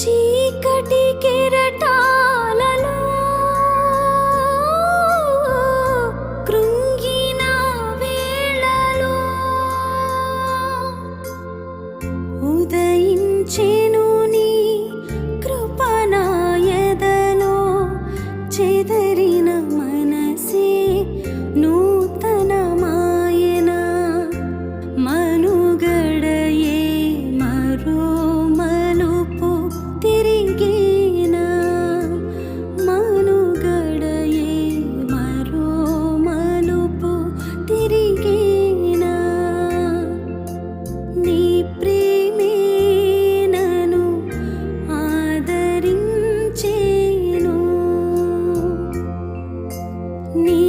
చీకటి కిరటాలలో కృంగిన వేళలో ఉదయించేను నీ కృపణాయదలో చేద నీ